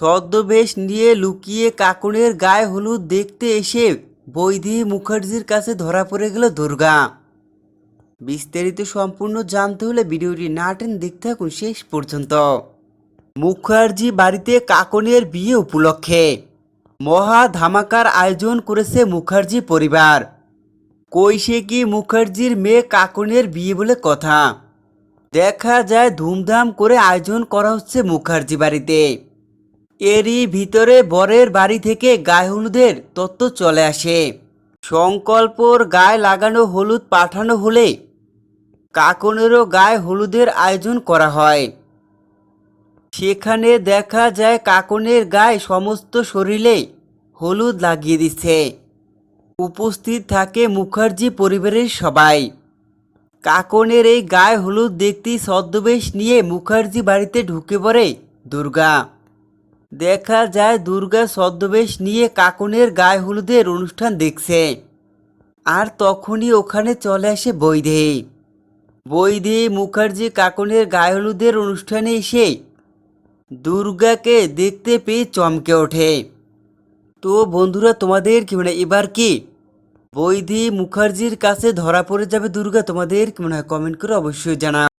ছদ্মবেশ নিয়ে লুকিয়ে কাকুনের গায়ে হলুদ দেখতে এসে বৈধি মুখার্জির কাছে ধরা পড়ে গেল দুর্গা। বিস্তারিত সম্পূর্ণ জানতে হলে ভিডিওটি না টেন দেখতে থাকুন শেষ পর্যন্ত। মুখার্জি বাড়িতে কাকনের বিয়ে উপলক্ষে মহা ধামাকার আয়োজন করেছে মুখার্জি পরিবার। কৈশিকী মুখার্জির মেয়ে কাকনের বিয়ে বলে কথা? দেখা যায় ধুমধাম করে আয়োজন করা হচ্ছে মুখার্জি বাড়িতে। এরই ভিতরে বরের বাড়ি থেকে গায়ে হলুদের তত্ত্ব চলে আসে। সংকল্পর গায়ে লাগানো হলুদ পাঠানো হলে কাকনেরও গায়ে হলুদের আয়োজন করা হয়। সেখানে দেখা যায় কাকনের গায়ে সমস্ত শরীরে হলুদ লাগিয়ে দিচ্ছে। উপস্থিত থাকে মুখার্জি পরিবারের সবাই। কাকনের এই গায়ে হলুদ দেখতেই ছদ্মবেশ নিয়ে মুখার্জি বাড়িতে ঢুকে পড়ে দুর্গা। দেখা যায় দুর্গা ছদ্মবেশ নিয়ে কাকনের গায়ে হলুদের অনুষ্ঠান দেখছে। আর তখনই ওখানে চলে আসে বৈদে বৈদে মুখার্জি কাকনের গায়ে হলুদের অনুষ্ঠানে এসে দুর্গাকে দেখতে পেয়ে চমকে ওঠে। তো বন্ধুরা, তোমাদের কি মানে এবার কি বৈধি মুখার্জির কাছে ধরা পড়ে যাবে দুর্গা? তোমাদের কি মনে হয়? কমেন্ট করে অবশ্যই জানা